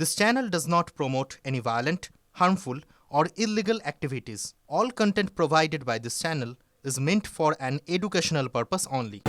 This channel does not promote any violent, harmful, or illegal activities. All content provided by this channel is meant for an educational purpose only.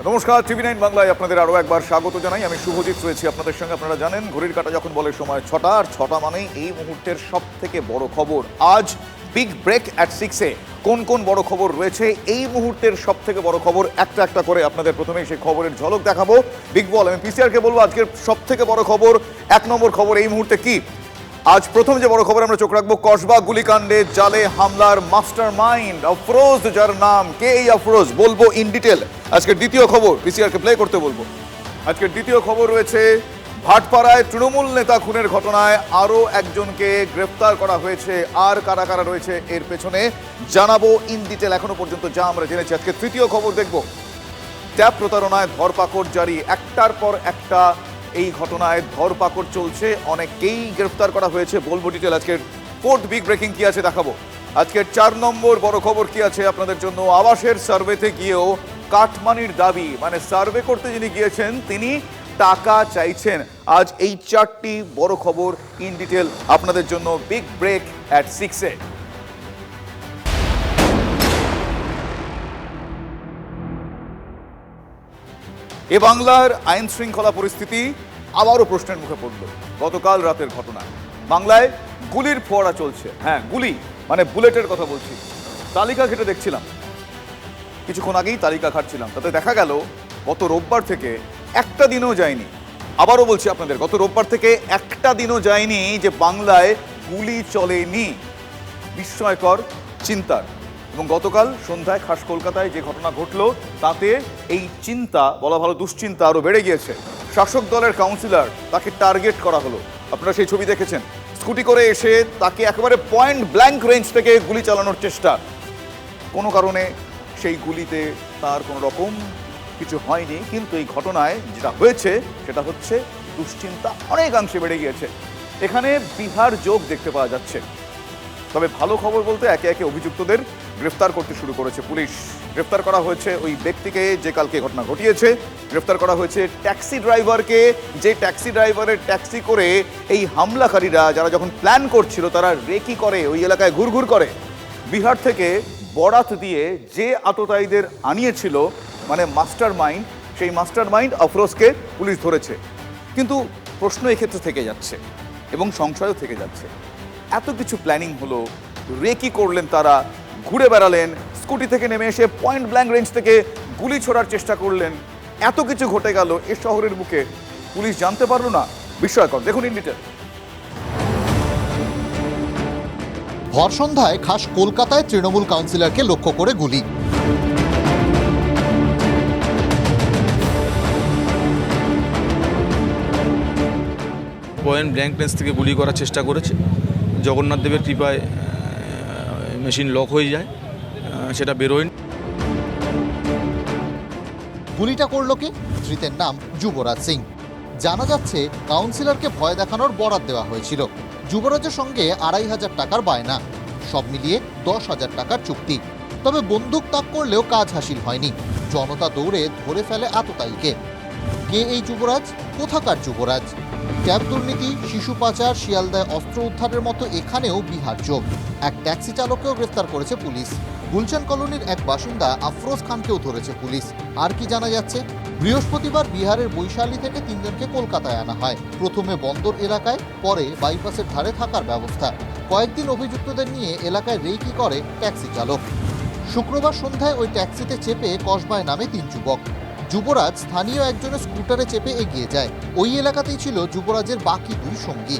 নমস্কার TV nine বাংলায় আপনাদের আরও একবার স্বাগত জানাই আমি শুভজিৎ রয়েছি আপনাদের সঙ্গে আপনারা জানেন ঘড়ির কাটা যখন বলে সময় ছটা আর ছটা মানেই এই মুহূর্তের সব থেকে বড় খবর আজ বিগ ব্রেক অ্যাট সিক্সে কোন কোন বড় খবর রয়েছে? এই মুহূর্তের সব থেকে বড় খবর একটা একটা করে আপনাদের প্রথমেই সেই খবরের ঝলক দেখাবো। বিগ বল আমি পিসিআরকে বলব আজকের সব থেকে বড় খবর, এক নম্বর খবর এই মুহূর্তে কি? আজ প্রথম যে বড় খবর আমরা চোখ রাখব, কসবা গুলিকাণ্ডে জালে হামলার মাস্টার মাইন্ড আফরোজ যার নাম, কে এই আফরোজ? বলব ইন ডিটেল আজকের দ্বিতীয় খবর পিসিআরকে প্লে করতে বলব। আজকের দ্বিতীয় খবর রয়েছে ভাটপাড়ায় তৃণমূল নেতা খুনের ঘটনায় আরও একজনকে গ্রেফতার করা হয়েছে। আর কারা কারা রয়েছে এর পেছনে জানাব ইন ডিটেল এখনও পর্যন্ত, যা আমরা জেনেছি। আজকে তৃতীয় খবর দেখব। ট্যাপ প্রতারণায় ধরপাকড় জারি। একটার পর একটা এই ঘটনায় ধরপাকড় চলছে। অনেককেই গ্রেফতার করা হয়েছে। বলব ডিটেল আজকের ফোর্থ বিগ ব্রেকিং কি আছে দেখাবো। আজকের চার নম্বর বড় খবর কি আছে আপনাদের জন্য? আবাসের সার্ভেতে গিয়েও কাটমানির দাবি। মানে সার্ভে করতে যিনি গিয়েছেন, তিনি টাকা চাইছেন। আজ এই চারটি বড় খবর ইন ডিটেল আপনাদের জন্য বিগ ব্রেক অ্যাট সিক্সে এ বাংলার আইন শৃঙ্খলা পরিস্থিতি আবারও প্রশ্নের মুখে পড়ল। গতকাল রাতের ঘটনা। বাংলায় গুলির ফোয়ারা চলছে। হ্যাঁ গুলি মানে বুলেটের কথা বলছি। তালিকা ঘেটে দেখছিলাম। কিছুক্ষণ আগেই তালিকা ঘাটছিলাম। তাতে দেখা গেল, গত রোববার থেকে একটা দিনও যায়নি। আবারও বলছি আপনাদের, গত রোববার থেকে একটা দিনও যায়নি যে বাংলায় গুলি চলেনি। বিস্ময়কর চিন্তার। এবং গতকাল সন্ধ্যায় খাস কলকাতায় যে ঘটনা ঘটলো, তাতে এই চিন্তা, বলা ভালো দুশ্চিন্তা আরও বেড়ে গিয়েছে। শাসক দলের কাউন্সিলর তাকে টার্গেট করা হলো। আপনারা সেই ছবি দেখেছেন। স্কুটি করে এসে তাকে একেবারে পয়েন্ট ব্ল্যাঙ্ক রেঞ্জ থেকে গুলি চালানোর চেষ্টা। কোনো কারণে সেই গুলিতে তার কোনো রকম কিছু হয়নি, কিন্তু এই ঘটনায় যেটা হয়েছে, সেটা হচ্ছে দুশ্চিন্তা অনেকাংশে বেড়ে গিয়েছে। এখানে বিহার যোগ দেখতে পাওয়া যাচ্ছে। তবে ভালো খবর বলতে একে একে অভিযুক্তদের গ্রেফতার করতে শুরু করেছে পুলিশ। গ্রেফতার করা হয়েছে ওই ব্যক্তিকে, যে কালকে ঘটনা ঘটিয়েছে। গ্রেফতার করা হয়েছে ট্যাক্সি ড্রাইভারকে, যে ট্যাক্সি ড্রাইভারের ট্যাক্সি করে এই হামলাকারীরা, যারা যখন প্ল্যান করছিল, তারা রেকি করে, ওই এলাকায় ঘুরঘুর করে। বিহার থেকে বরাত দিয়ে যে আততায়ীদের আনিয়েছিল মানে মাস্টার মাইন্ড সেই মাস্টার মাইন্ড আফরোজকে পুলিশ ধরেছে। কিন্তু প্রশ্ন এক্ষেত্রে থেকে যাচ্ছে এবং সংশয়ও থেকে যাচ্ছে। এত কিছু প্ল্যানিং হলো রেকি করলেন তারা? ঘুরে বেড়ালেন, স্কুটি থেকে নেমে এসে পয়েন্ট ব্ল্যাঙ্ক রেঞ্জ থেকে গুলি ছোড়ার চেষ্টা করলেন। এত কিছু ঘটে গেল এ শহরের বুকে। পুলিশ জানতে পারল না। বিস্ময়কর। দেখুন ইন ডিটেল ভর সন্ধ্যায় খাস কলকাতায় তৃণমূল কাউন্সিলরকে লক্ষ্য করে গুলি। পয়েন্ট ব্ল্যাঙ্ক রেঞ্জ থেকে গুলি করার চেষ্টা করেছে। জগন্নাথ দেবের কৃপায় মেশিন লক হয়ে যায় সেটা বেরোয়নি গুলিটা করল কি? ধৃতের নাম যুবরাজ সিং। জানা যাচ্ছে কাউন্সিলরকে ভয় দেখানোর বরাদ দেওয়া হয়েছিল। যুবরাজের সঙ্গে আড়াই হাজার টাকার বায়না। সব মিলিয়ে দশ হাজার টাকার চুক্তি। তবে বন্দুক তাক করলেও কাজ হাসিল হয়নি। জনতা দৌড়ে ধরে ফেলে আততায়ীকে। কে এই যুবরাজ কোথাকার যুবরাজ? ক্যাব দুর্নীতি, শিশু পাচার, শিয়ালদায় অস্ত্র উদ্ধারের মতো এখানেও বিহার যোগ এক ট্যাক্সি চালককেও গ্রেফতার করেছে পুলিশ। গুলশান কলোনির এক বাসিন্দা আফরোজ খানকেও ধরেছে পুলিশ। আর কি জানা যাচ্ছে? বৃহস্পতিবার বিহারের বৈশালী থেকে তিনজনকে কলকাতায় আনা হয়। প্রথমে বন্দর এলাকায়, পরে বাইপাসের ধারে থাকার ব্যবস্থা। কয়েকদিন অভিযুক্তদের নিয়ে এলাকায় রেকি করে ট্যাক্সি চালক। শুক্রবার সন্ধ্যায় ওই ট্যাক্সিতে চেপে কসবায় নামে তিন যুবক। যুবরাজ স্থানীয় একজনের স্কুটারে চেপে এগিয়ে যায়। ওই এলাকাতেই ছিল যুবরাজের বাকি দুই সঙ্গী।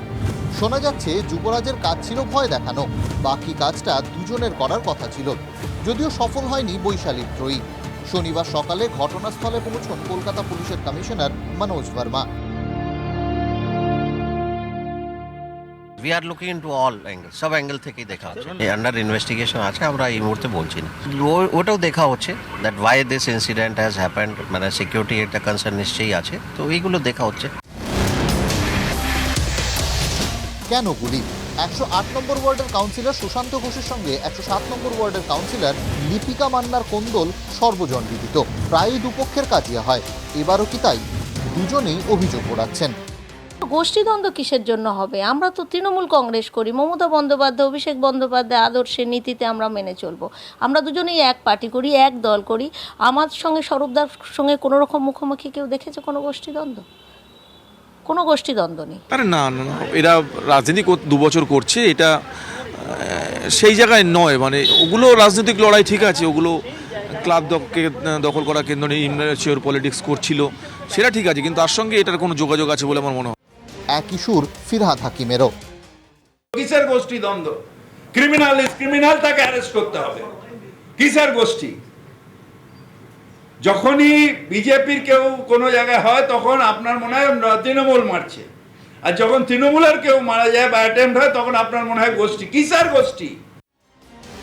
শোনা যাচ্ছে, যুবরাজের কাজ ছিল ভয় দেখানো। বাকি কাজটা দুজনের করার কথা ছিল। যদিও সফল হয়নি বৈশালীর ত্রয়ী। শনিবার সকালে ঘটনাস্থলে পৌঁছন কলকাতা পুলিশের commissioner Manoj Verma. We are looking into all angle সব অ্যাঙ্গেল থেকেই দেখা হচ্ছে। আন্ডার ইনভেস্টিগেশন আছে আমরা এই মুহূর্তে বলছি না। ও- ওটাও দেখা হচ্ছে that why this incident has happened মানে সিকিউরিটি একটা কনসার্ন নিশ্চয়ই আছে। তো এইগুলো দেখা হচ্ছে। কেন গুলি? একশো আট নম্বর ওয়ার্ডের কাউন্সিলর সুশান্ত ঘোষের সঙ্গে একশো সাত নম্বর ওয়ার্ডের কাউন্সিলর লিপিকা মান্নার কোন্দল সর্বজন বিদিত প্রায়ই দুপক্ষের কাজিয়া হয়। এবারও কি তাই? দুজনেই অভিযোগ ওড়াচ্ছেন। গোষ্ঠীদ্বন্দ্ব কিসের জন্য হবে? আমরা তো তৃণমূল কংগ্রেস করি। মমতা বন্দ্যোপাধ্যায়, অভিষেক বন্দ্যোপাধ্যায়, আদর্শের নীতিতে আমরা মেনে চলবো। আমরা দুজনেই এক পার্টি করি, এক দল করি। আমার সঙ্গে স্বরূপদার সঙ্গে কোনো রকম মুখোমুখি কেউ দেখেছে কোনো গোষ্ঠীদ্বন্দ্ব? কোনো গোষ্ঠীদ্বন্দ্ব নেই। আরে না না এরা রাজনীতি দু বছর করছে, এটা সেই জায়গায় নয়। মানে ওগুলো রাজনৈতিক লড়াই ঠিক আছে, ওগুলো ক্লাব দখকে দখল করা কেন্দ্র নিয়ে ইমচিওর পলিটিক্স করছিল, সেটা ঠিক আছে। কিন্তু তার সঙ্গে এটার কোনো যোগাযোগ আছে বলে আমার মনে হয়। একই সুর ফিরহাদ হাকিমেরও। কিসের গোষ্ঠী দ্বন্দ্ব? ক্রিমিনাল ইজ ক্রিমিনাল তাকে অ্যারেস্ট করতে হবে। কিসের গোষ্ঠী? যখনই বিজেপির কেউ কোনো জায়গায় হয় তখন আপনার মনে হয় তৃণমূল মারছে। আর যখন তৃণমূলের কেউ মারা যায় বা অ্যাটেম্প হয় তখন আপনার মনে হয় গোষ্ঠী। কিসের গোষ্ঠী?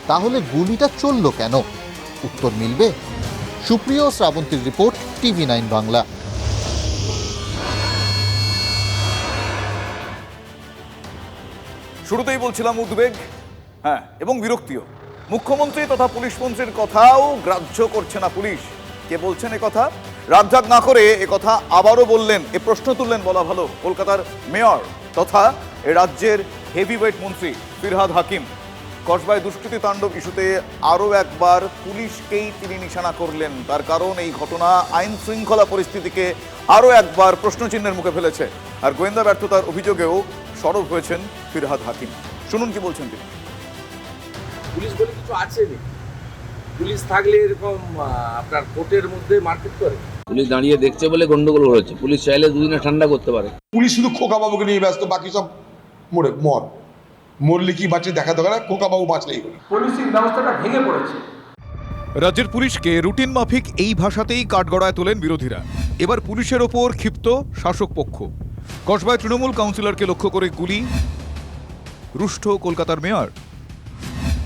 তাহলে গুলিটা চলল কেন? উত্তর মিলবে। সুপ্রিয় শ্রাবন্তীর রিপোর্ট টিভি নাইন বাংলা। শুরুতেই বলছিলাম উদ্বেগ হ্যাঁ এবং বিরক্তিও। মুখ্যমন্ত্রী তথা পুলিশ মন্ত্রীর কথাও গ্রাহ্য করছে না পুলিশ। কে বলছেন এ কথা? রাজ্জাক না করে এ কথা আবারও বললেন, এ প্রশ্ন তুললেন বলা ভালো, কলকাতার মেয়র তথা এ রাজ্যের হেভিওয়েট মন্ত্রী ফিরহাদ হাকিম। কসবায় দুষ্কৃতি তাণ্ডব ইস্যুতে আরও একবার পুলিশকেই তিনি নিশানা করলেন। তার কারণ এই ঘটনা আইন শৃঙ্খলা পরিস্থিতিকে আরও একবার প্রশ্নচিহ্নের মুখে ফেলেছে। আর গোয়েন্দা ব্যর্থতার অভিযোগেও সরব হয়েছেন ফিরহাদ হাকিম। শুনুন কি বলছেন তিনি। পুলিশ বলে কিছু আছে নি পুলিশ থাকলে এরকম আপনার কোর্টের মধ্যে মারপিট করে। পুলিশ দাঁড়িয়ে দেখছে বলে গন্ডগোল হয়েছে। পুলিশ চাইলে দুদিনে ঠান্ডা করতে পারে। পুলিশ শুধু খোকাবাবুকে নিয়ে ব্যস্ত বাকি সব মরে মর। মরলে কি বাঁচে দেখা দরকার না, খোকাবাবু বাঁচলেই হলো পুলিশিং ব্যবস্থাটা ভেঙে পড়েছে। রাজ্যের পুলিশকে রুটিন মাফিক এই ভাষাতেই কাঠগড়ায় তোলেন বিরোধীরা। এবার পুলিশের ওপর ক্ষিপ্ত শাসক পক্ষ। কসবায় তৃণমূল কাউন্সিলরকে লক্ষ্য করে গুলি। রুষ্ট কলকাতার মেয়র।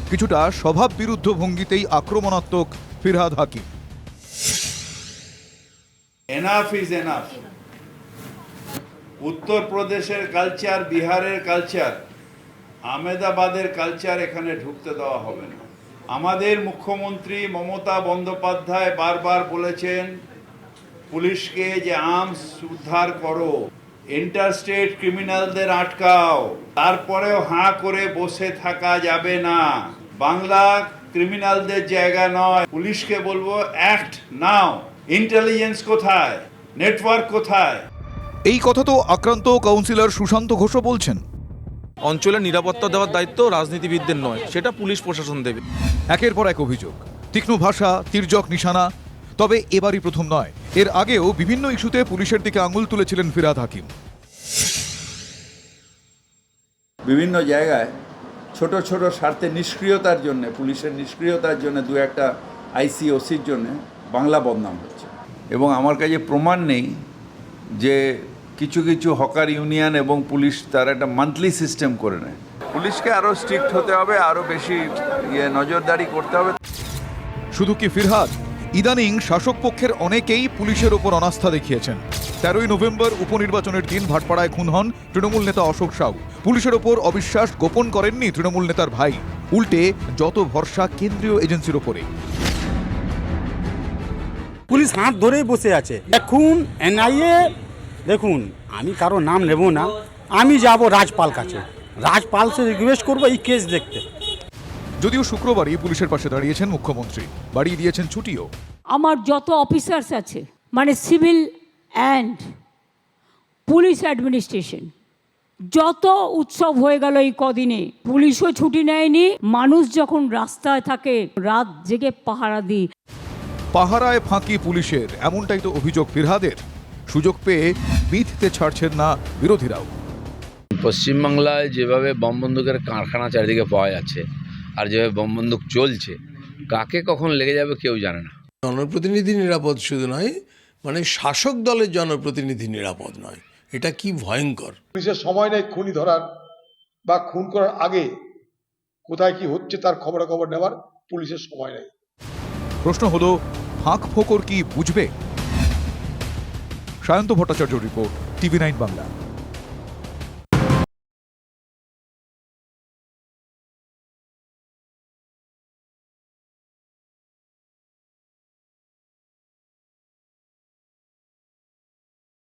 কিছুটা স্বভাব বিরুদ্ধ ভঙ্গিতেই আক্রমণাত্মক Firhad Hakim. Enough is enough উত্তরপ্রদেশের কালচার বিহারের কালচার আমেদাবাদের কালচার এখানে ঢুকতে দেওয়া হবে না। আমাদের মুখ্যমন্ত্রী মমতা বন্দ্যোপাধ্যায় বারবার বলেছেন, পুলিশকে যে আর্মস উদ্ধার করো। ইন্টারস্টেট ক্রিমিনালদের আটকাও। তারপরেও হাঁ করে বসে থাকা যাবে না। বাংলা ক্রিমিনালদের জায়গা নয়। পুলিশকে বলব অ্যাক্ট নাও। ইন্টেলিজেন্স কোথায়? নেটওয়ার্ক কোথায়? এই কথা তো আক্রান্ত কাউন্সিলর সুশান্ত ঘোষও বলছেন। অঞ্চলের নিরাপত্তা দেওয়ার দায়িত্ব রাজনীতিবিদদের নয় সেটা পুলিশ প্রশাসন দেবে। একের পর এক অভিযোগ। তীক্ষ্ণ ভাষা তির্যক নিশানা তবে এবারই প্রথম নয়। এর আগেও বিভিন্ন ইস্যুতে পুলিশের দিকে আঙুল তুলেছিলেন ফিরাদ হাকিম। বিভিন্ন জায়গায় ছোট ছোট স্বার্থে নিষ্ক্রিয়তার জন্য পুলিশের নিষ্ক্রিয়তার জন্য দু একটা আইসিওসির জন্য বাংলা বদনাম হচ্ছে। এবং আমার কাছে প্রমাণ নেই যে কিছু কিছু হকার ইউনিয়ন এবং পুলিশ তার একটা মান্থলি সিস্টেম করে নেয়। পুলিশকে আরও স্ট্রিক্ট হতে হবে আরও বেশি ইয়ে নজরদারি করতে হবে। শুধু কি ফিরহাদ? ইদানিং শাসক পক্ষের অনেকেই পুলিশের ওপর অনাস্থা দেখিয়েছেন। তেরোই নভেম্বর উপনির্বাচনের দিন ভাটপাড়ায় খুন হন তৃণমূল নেতা অশোক সাউ। পুলিশের ওপর অবিশ্বাস গোপন করেননি তৃণমূল নেতার ভাই। উল্টে যত ভরসা কেন্দ্রীয় এজেন্সির ওপরে। পুলিশ হাত ধরেই বসে আছে। এখন এনআইএ, দেখুন, আমি কারও নাম নেব না। আমি যাব রাজপাল কাছে। রাজপাল সে রিকোয়েস্ট করব এই কেস দেখতে। যদিও শুক্রবারই পুলিশের পাশে দাঁড়িয়েছেন মুখ্যমন্ত্রী। বাড়িয়ে দিয়েছেন ছুটিও। আমার যত অফিসার্স আছে মানে সিভিল অ্যান্ড পুলিশ অ্যাডমিনিস্ট্রেশন যত উৎসব হয়ে গেল এই কদিনে পুলিশও ছুটি নেয়নি মানুষ যখন রাস্তায় থাকে রাত জেগে পাহারা দিই। পাহারায় ফাঁকি পুলিশের এমনটাই তো অভিযোগ ফিরহাদের। সুযোগ পেয়ে বিধতে ছাড়ছেন না বিরোধীরাও। পশ্চিমবাংলায় যেভাবে বম বন্দুকের কারখানা চারিদিকে পাওয়া যাচ্ছে আর যেভাবে বম বন্দুক চলছে কাকে কখন লেগে যাবে কেউ জানে না। জনপ্রতিনিধি নিরাপদ শুধু নয় মানে শাসক দলের জনপ্রতিনিধি নিরাপদ নয়। এটা কি ভয়ঙ্কর? পুলিশের সময় নেই খুনি ধরার বা খুন করার আগে কোথায় কি হচ্ছে তার খবরাখবর নেওয়ার পুলিশের সময় নেই। প্রশ্ন হলো ফাঁক ফোকর কি বুঝবে? Sayanta Bhattacharya report TV nine Bangla.